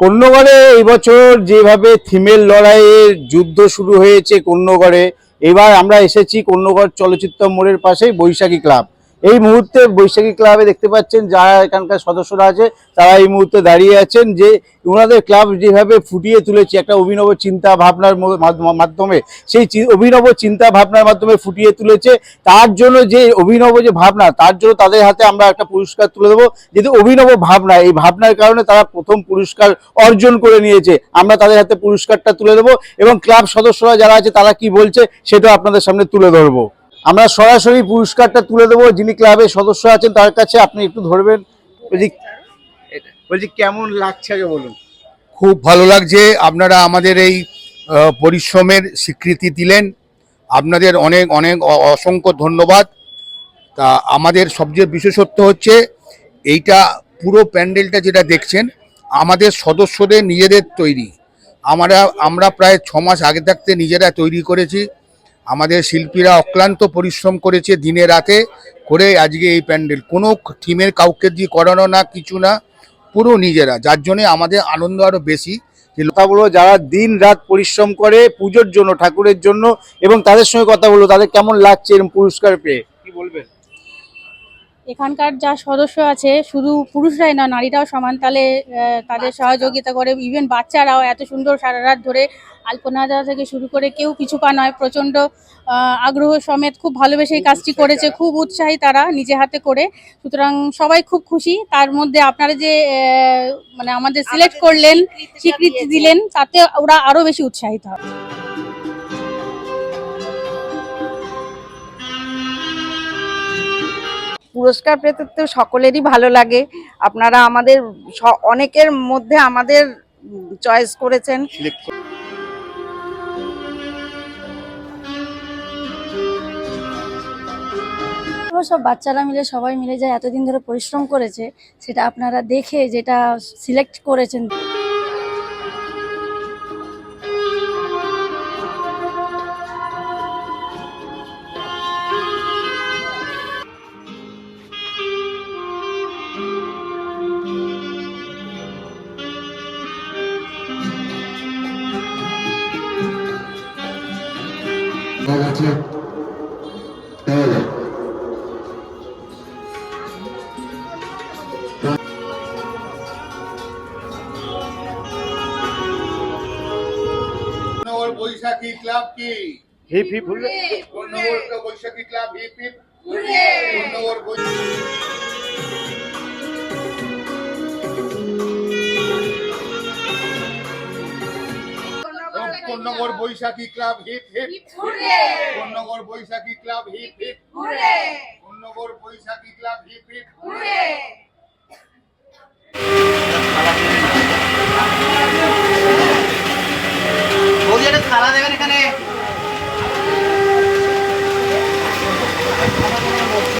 কন্যগড়ে এবছর বছর যেভাবে থিমের লড়াইয়ের যুদ্ধ শুরু হয়েছে কন্যগড়ে এবার আমরা এসেছি কন্যগড় চলচ্চিত্র মোড়ের পাশেই বৈশাখী ক্লাব। এই মুহূর্তে বৈশাখী ক্লাবে দেখতে পাচ্ছেন যারা এখানকার সদস্যরা আছে, তারা এই মুহূর্তে দাঁড়িয়ে আছেন যে ওনাদের ক্লাব যেভাবে ফুটিয়ে তুলেছে একটা অভিনব চিন্তা ভাবনার মাধ্যমে, সেই অভিনব চিন্তা ভাবনার মাধ্যমে ফুটিয়ে তুলেছে। তার জন্য যে অভিনব যে ভাবনা, তার জন্য তাদের হাতে আমরা একটা পুরস্কার তুলে দেবো। যেহেতু অভিনব ভাবনা, এই ভাবনার কারণে তারা প্রথম পুরস্কার অর্জন করে নিয়েছে। আমরা তাদের হাতে পুরস্কারটা তুলে দেবো এবং ক্লাব সদস্যরা যারা আছে, তারা কি বলছে, সেটা আপনাদের সামনে তুলে ধরবো। আমরা সরাসরি পুরস্কারটা তুলে দেবো, যিনি ক্লাবের সদস্য আছেন তার কাছে আপনি একটু ধরবেন। বলছি বলছি, কেমন লাগছে আগে বলুন। খুব ভালো লাগছে। আপনারা আমাদের এই পরিশ্রমের স্বীকৃতি দিলেন। আপনাদের অনেক অনেক অসংখ্য ধন্যবাদ। তা আমাদের সবচেয়ে বিশেষত্ব হচ্ছে, এইটা পুরো প্যান্ডেলটা যেটা দেখছেন, আমাদের সদস্যদের নিজেদের তৈরি। আমরা আমরা প্রায় ছ মাস আগে থাকতে নিজেরা তৈরি করেছি। আমাদের শিল্পীরা অক্লান্ত পরিশ্রম করেছে দিনে রাতে করে আজকে এই প্যান্ডেল। কোনো থিমের কাউকে দিয়ে করানো না, কিছু না, পুরো নিজেরা। যার জন্যে আমাদের আনন্দ আরও বেশি যে বলব, যারা দিন রাত পরিশ্রম করে পুজোর জন্য, ঠাকুরের জন্য, এবং তাদের সঙ্গে কথা বলব, তাদের কেমন লাগছে এরকম পুরস্কার পেয়ে? এখানকার যা সদস্য আছে শুধু পুরুষরাই না নারীরাও সমান তালে তাদের সহযোগিতা করে। ইভেন বাচ্চারাও এত সুন্দর সারা রাত ধরে আলপনা দেওয়া থেকে শুরু করে কেউ কিছু পা নয় প্রচণ্ড আগ্রহ সমেত খুব ভালোবেসে এই কাজটি করেছে খুব উৎসাহী তারা নিজে হাতে করে। সুতরাং সবাই খুব খুশি। তার মধ্যে আপনারা যে মানে আমাদের সিলেক্ট করলেন স্বীকৃতি দিলেন তাতে ওরা আরও বেশি উৎসাহিত হবে। পুরস্কার পেতে তো সকলেরই ভালো লাগে। আপনারা আমাদের স- অনেকের মধ্যে আমাদের চয়েস করেছেন। সব বাচ্চারা মিলে সবাই মিলে যে এতদিন ধরে পরিশ্রম করেছে সেটা আপনারা দেখে যেটা সিলেক্ট করেছেন। গেছে বৈশাখী ক্লাব কি? Hip hip Baishakhi club hip hip? Konnagar বৈ- Baishakhi club hip hip. Konnagar Baishakhi club hip hip Konnagar Baishakhi club hip hip. থালা দেবেন এখানে।